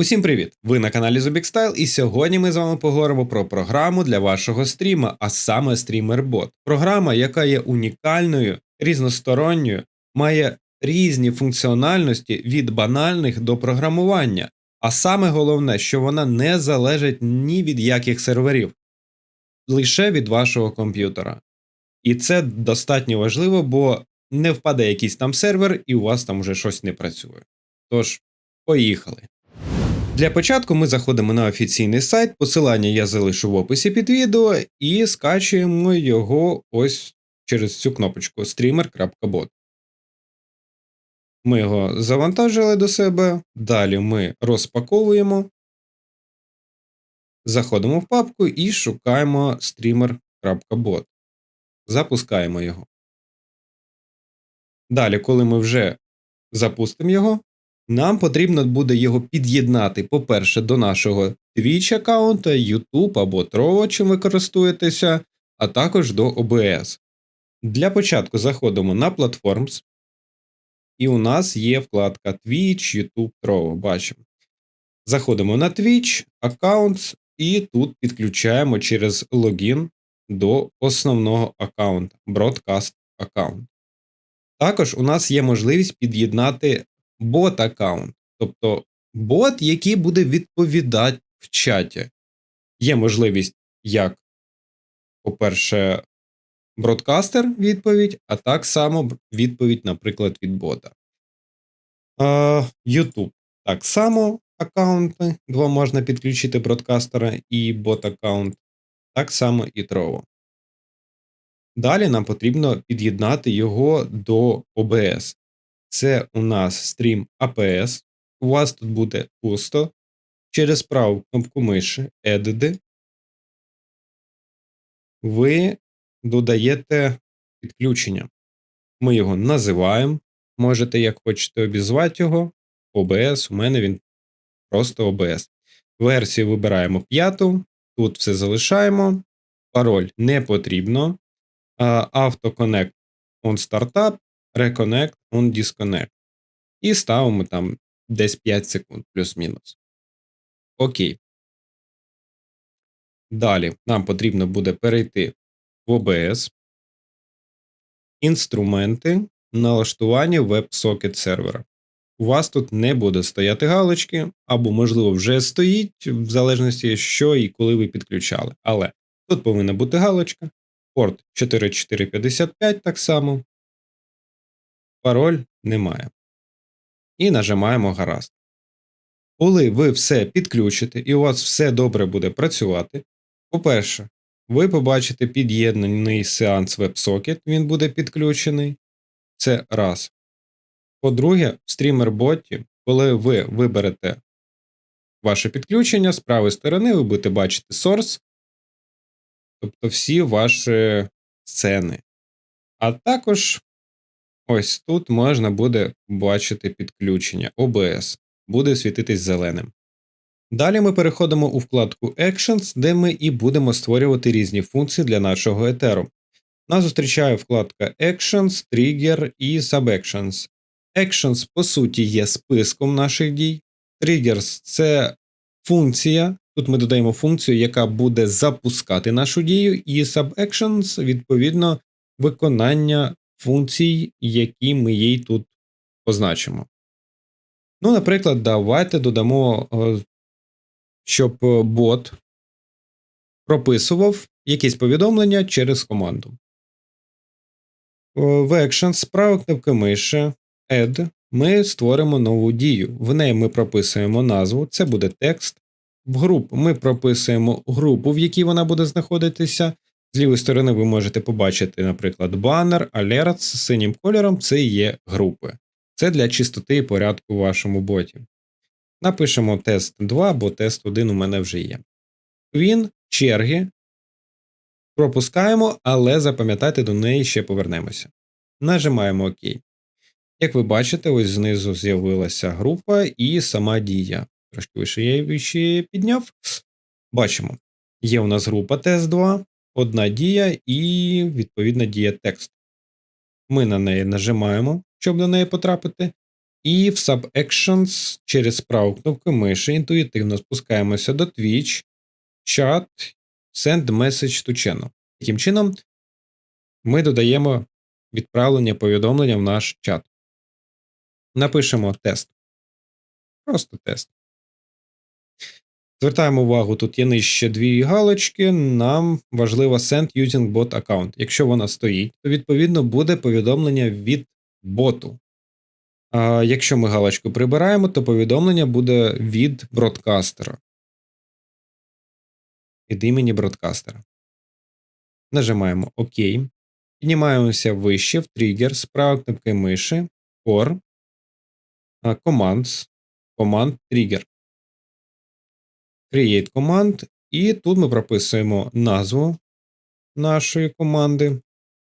Усім привіт! Ви на каналі Zubikstyle, і сьогодні ми з вами поговоримо про програму для вашого стріма, а саме StreamerBot. Програма, яка є унікальною, різносторонньою, має різні функціональності від банальних до програмування. А саме головне, що вона не залежить ні від яких серверів, лише від вашого комп'ютера. І це достатньо важливо, бо не впаде якийсь там сервер, і у вас там вже щось не працює. Тож, поїхали. Для початку ми заходимо на офіційний сайт, посилання я залишу в описі під відео і скачуємо його ось через цю кнопочку streamer.bot. Ми його завантажили до себе. Далі ми розпаковуємо, заходимо в папку і шукаємо streamer.bot. Запускаємо його. Далі, коли ми вже запустимо його, нам потрібно буде його під'єднати, по-перше, до нашого Twitch аккаунта, YouTube або Trovo, чим ви користуєтеся, а також до OBS. Для початку заходимо на Platforms, і у нас є вкладка Twitch, YouTube, Trovo. Бачимо. Заходимо на Twitch, Accounts, і тут підключаємо через логін до основного аккаунта, Broadcast аккаунт. Також у нас є можливість під'єднати бот аккаунт, тобто бот, який буде відповідати в чаті. Є можливість як, по-перше, бродкастер відповідь, а так само відповідь, наприклад, від бота. YouTube так само аккаунти. Два можна підключити бродкастера і бот аккаунт, так само і Trovo. Далі нам потрібно під'єднати його до OBS. Це у нас стрім APS. У вас тут буде пусто. Через праву кнопку миші Edit. Ви додаєте підключення. Ми його називаємо. Можете, як хочете, обізвати його. OBS. У мене він просто OBS. Версію вибираємо п'яту. Тут все залишаємо. Пароль не потрібно. Автоконнект on Startup. Reconnect on Disconnect. І ставимо там десь 5 секунд, плюс-мінус. Окей. Далі нам потрібно буде перейти в OBS, інструменти, налаштування веб-сокет сервера. У вас тут не буде стояти галочки, або, можливо, вже стоїть, в залежності, що і коли ви підключали. Але тут повинна бути галочка. Порт 4455 так само пароль немає. І нажимаємо гаразд. Коли ви все підключите і у вас все добре буде працювати, по-перше, ви побачите під'єднаний сеанс WebSocket, він буде підключений. Це раз. По-друге, в стрімер-боті, коли ви виберете ваше підключення, з правої сторони ви будете бачити source, тобто всі ваші сцени. А також Ось тут можна буде бачити підключення OBS, буде світитись зеленим. Далі ми переходимо у вкладку Actions, де ми і будемо створювати різні функції для нашого етеру. Нас зустрічає вкладка Actions, Trigger і Subactions. Actions, по суті, є списком наших дій. Triggers це функція. Тут ми додаємо функцію, яка буде запускати нашу дію, і Subactions, відповідно, виконання функцій, які ми їй тут позначимо. Ну, наприклад, давайте додамо, е, щоб бот прописував якісь повідомлення через команду. В Actions правої кнопки миші Add ми створимо нову дію. В неї ми прописуємо назву, це буде текст. В групу ми прописуємо групу, в якій вона буде знаходитися, з лівої сторони ви можете побачити, наприклад, банер, алерт з синім кольором це є групи. Це для чистоти і порядку в вашому боті. Напишемо тест 2, бо тест 1 у мене вже є. Він черги пропускаємо, але запам'ятайте, до неї ще повернемося. Нажимаємо ОК. Як ви бачите, ось знизу з'явилася група і сама дія. Трошки вище я її підняв. Бачимо, є у нас група тест 2 одна дія і відповідна дія тексту. Ми на неї нажимаємо, щоб до неї потрапити. І в Subactions через праву кнопку миші інтуїтивно спускаємося до Twitch, Chat, Send Message to Channel. Таким чином, ми додаємо відправлення повідомлення в наш чат. Напишемо тест. Просто тест. Звертаємо увагу, тут є нижче дві галочки. Нам важливо send using bot account. Якщо вона стоїть, то відповідно буде повідомлення від боту. А якщо ми галочку прибираємо, то повідомлення буде від бродкастера. Від імені бродкастера. Нажимаємо ОК. Піднімаємося вище в тригер з правої кнопки миші, Core, Commands, Command Trigger. Create Command, і тут ми прописуємо назву нашої команди,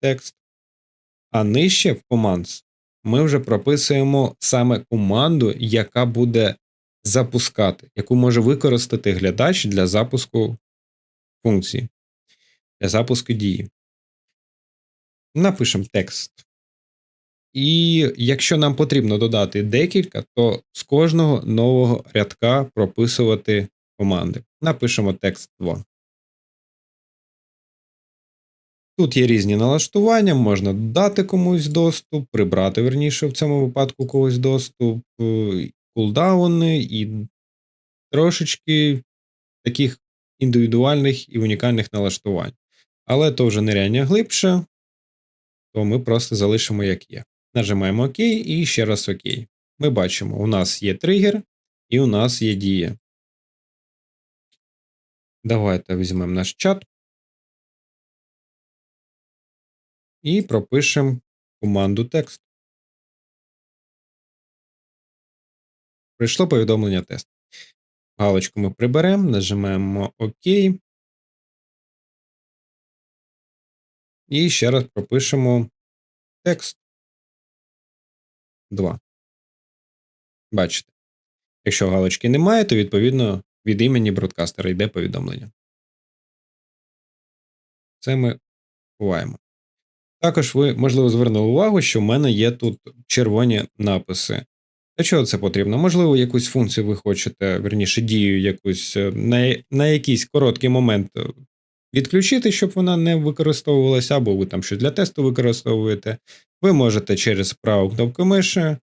текст. А нижче в Commands ми вже прописуємо саме команду, яка буде запускати, яку може використати глядач для запуску функції, для запуску дії. Напишемо текст. І якщо нам потрібно додати декілька, то з кожного нового рядка прописувати команди. Напишемо текст 2. Тут є різні налаштування, можна дати комусь доступ, прибрати верніше в цьому випадку когось доступ, е, кулдауни і трошечки таких індивідуальних і унікальних налаштувань. Але то вже неряння глибше, то ми просто залишимо як є. Нажимаємо ОК і ще раз ОК. Ми бачимо, у нас є тригер і у нас є дія. Давайте візьмемо наш чат і пропишемо команду текст. Прийшло повідомлення тест. Галочку ми приберемо, нажимаємо ОК. І ще раз пропишемо текст 2. Бачите. Якщо галочки немає, то відповідно від імені бродкастера йде повідомлення. Це ми ховаємо. Також ви, можливо, звернули увагу, що в мене є тут червоні написи. Для чого це потрібно? Можливо, якусь функцію ви хочете, верніше, дію якусь е, на на якийсь короткий момент е, відключити, щоб вона не використовувалася, або ви там щось для тесту використовуєте. Ви можете через праву кнопку миші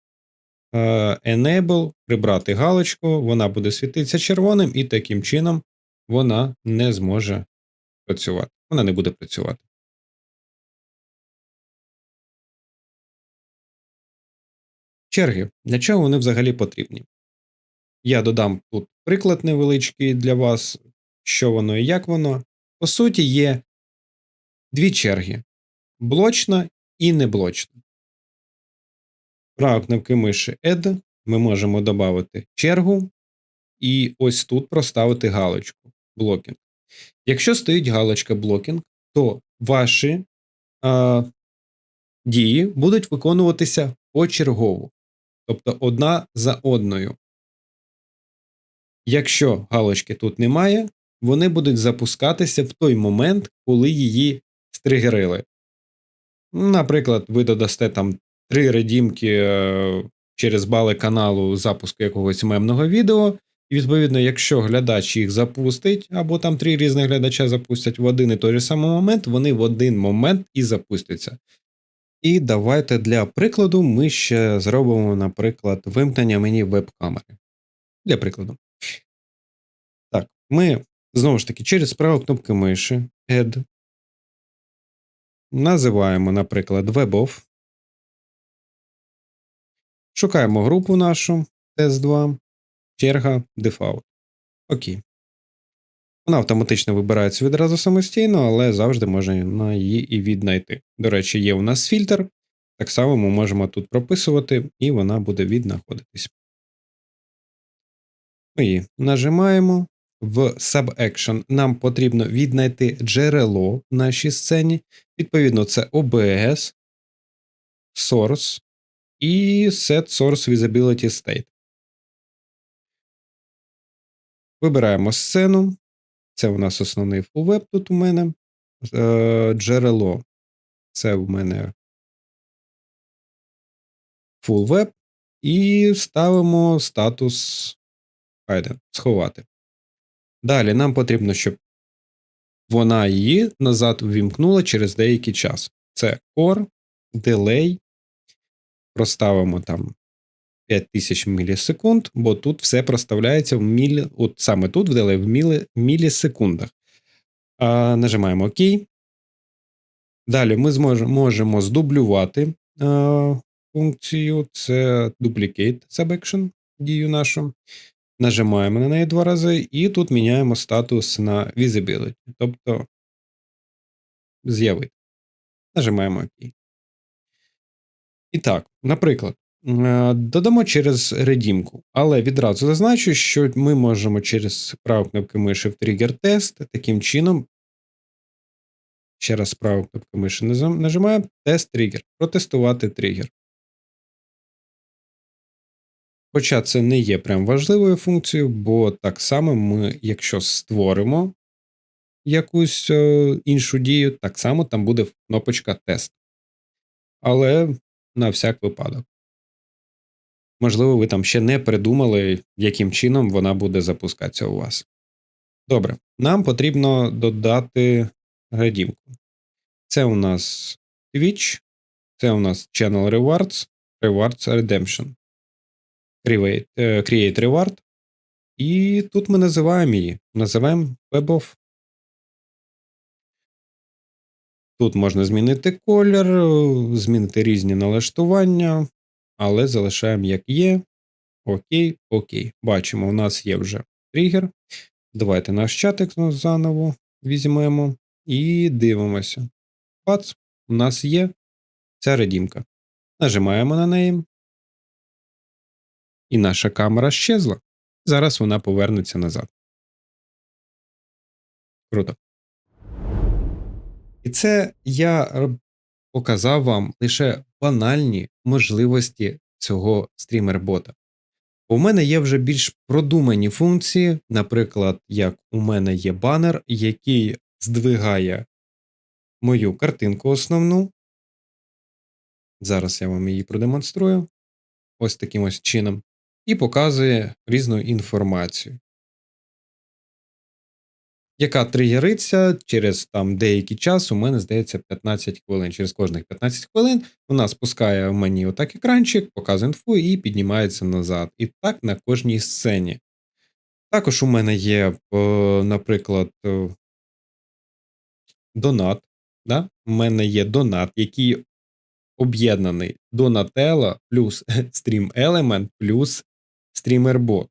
Enable прибрати галочку, вона буде світитися червоним, і таким чином вона не зможе працювати. Вона не буде працювати. Черги. Для чого вони взагалі потрібні? Я додам тут приклад невеличкий для вас, що воно і як воно. По суті, є дві черги: блочна і неблочна. Права кнопки миші Add ми можемо додати чергу, і ось тут проставити галочку блокінг. Якщо стоїть галочка блокінг, то ваші а, дії будуть виконуватися почергово тобто одна за одною. Якщо галочки тут немає, вони будуть запускатися в той момент, коли її стригерили. Наприклад, ви додасте там три редімки е, через бали каналу запуску якогось мемного відео, і, відповідно, якщо глядач їх запустить, або там три різних глядача запустять в один і той же самий момент, вони в один момент і запустяться. І давайте для прикладу ми ще зробимо, наприклад, вимкнення мені веб-камери. Для прикладу. Так, ми знову ж таки через праву кнопку миші Add. Називаємо, наприклад, WebOff. Шукаємо групу нашу Test2, черга Default. Окей. Вона автоматично вибирається відразу самостійно, але завжди можна її і віднайти. До речі, є у нас фільтр, так само ми можемо тут прописувати, і вона буде віднаходитись. Ми її нажимаємо. В SubAction нам потрібно віднайти джерело в нашій сцені. Відповідно, це OBS, Source і Set Source Visibility State. Вибираємо сцену. Це у нас основний web тут у мене. Е, Джерело. Це в мене full web. і ставимо статус Hidden, сховати. Далі нам потрібно, щоб вона її назад ввімкнула через деякий час. Це core, delay. Проставимо там 5000 мілісекунд, бо тут все проставляється в мілі, от саме тут в в мілі, мілісекундах. А, Нажимаємо ОК. Далі ми зможемо можемо здублювати а, функцію. Це duplicate subaction, дію нашу. Нажимаємо на неї два рази, і тут міняємо статус на visibility, тобто з'явити. Нажимаємо ОК. І так, наприклад, е, додамо через редімку, але відразу зазначу, що ми можемо через праву кнопку миші в тригер тест таким чином. Ще раз праву кнопку миші нажимаємо тест тригер, протестувати тригер. Хоча це не є прям важливою функцією, бо так само ми, якщо створимо якусь е, іншу дію, так само там буде кнопочка тест. Але на всяк випадок. Можливо, ви там ще не придумали, яким чином вона буде запускатися у вас. Добре, нам потрібно додати градівку. Це у нас Twitch, це у нас Channel Rewards, Rewards Redemption. Create, е, Reward. І тут ми називаємо її. Називаємо WebOff. Тут можна змінити колір, змінити різні налаштування, але залишаємо як є. Окей, окей. Бачимо, у нас є вже тригер. Давайте наш чатик заново візьмемо і дивимося. Бац, у нас є ця редімка. Нажимаємо на неї. І наша камера щезла. Зараз вона повернеться назад. Круто. І це я показав вам лише банальні можливості цього стрімер-бота. У мене є вже більш продумані функції, наприклад, як у мене є банер, який здвигає мою картинку основну. Зараз я вам її продемонструю ось таким ось чином, і показує різну інформацію яка тригериться через там деякий час, у мене здається 15 хвилин. Через кожних 15 хвилин вона спускає в мені отак екранчик, показує інфу і піднімається назад. І так на кожній сцені. Також у мене є, наприклад, е, донат. Да? У мене є донат, який об'єднаний Donatello плюс Stream Element плюс StreamerBot.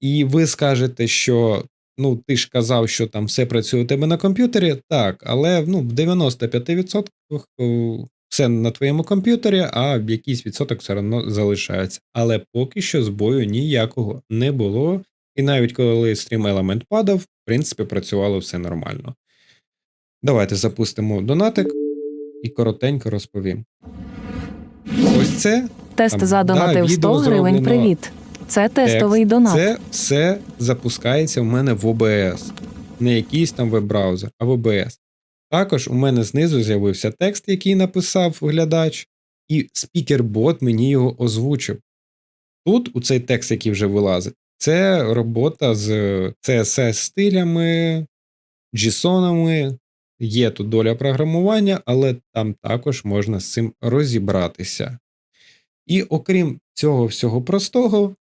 І ви скажете, що Ну, ти ж казав, що там все працює у тебе на комп'ютері, так, але ну, в 95% все на твоєму комп'ютері, а якийсь відсоток все одно залишається. Але поки що збою ніякого не було. І навіть коли стрім елемент падав, в принципі, працювало все нормально. Давайте запустимо донатик і коротенько розповім. Ось це. Тест там, задонатив да, 100 гривень. Привіт. Це тестовий донат. Це все запускається в мене в OBS. Не якийсь там веб-браузер, а в OBS. Також у мене знизу з'явився текст, який написав глядач, і спікер-бот мені його озвучив. Тут, у цей текст, який вже вилазить, це робота з CSS-стилями, JSON-ами, є тут доля програмування, але там також можна з цим розібратися. І окрім цього всього простого,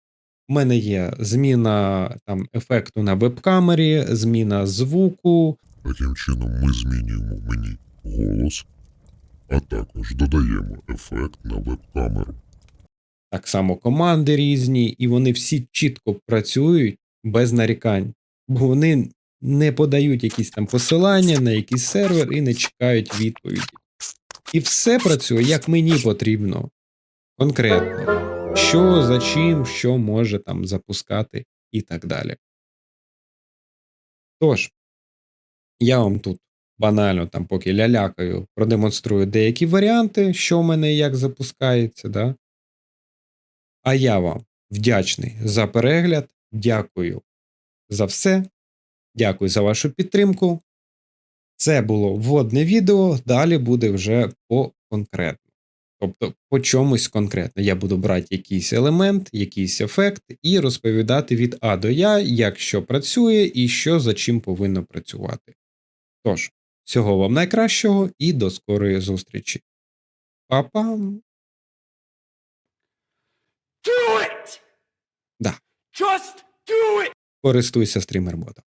у мене є зміна там ефекту на веб-камері, зміна звуку. Таким чином ми змінюємо мені голос, а також додаємо ефект на веб-камеру. Так само команди різні, і вони всі чітко працюють без нарікань, бо вони не подають якісь там посилання на якийсь сервер і не чекають відповіді. І все працює, як мені потрібно. Конкретно що за чим, що може там запускати і так далі. Тож, я вам тут банально, там, поки лялякаю, продемонструю деякі варіанти, що в мене і як запускається. да? А я вам вдячний за перегляд. Дякую за все. Дякую за вашу підтримку. Це було вводне відео, далі буде вже по конкретно. Тобто по чомусь конкретно. Я буду брати якийсь елемент, якийсь ефект і розповідати від А до Я, як що працює і що за чим повинно працювати. Тож, всього вам найкращого і до скорої зустрічі. Па-па! Do it! Да. Just do it! Користуйся стрімерботом.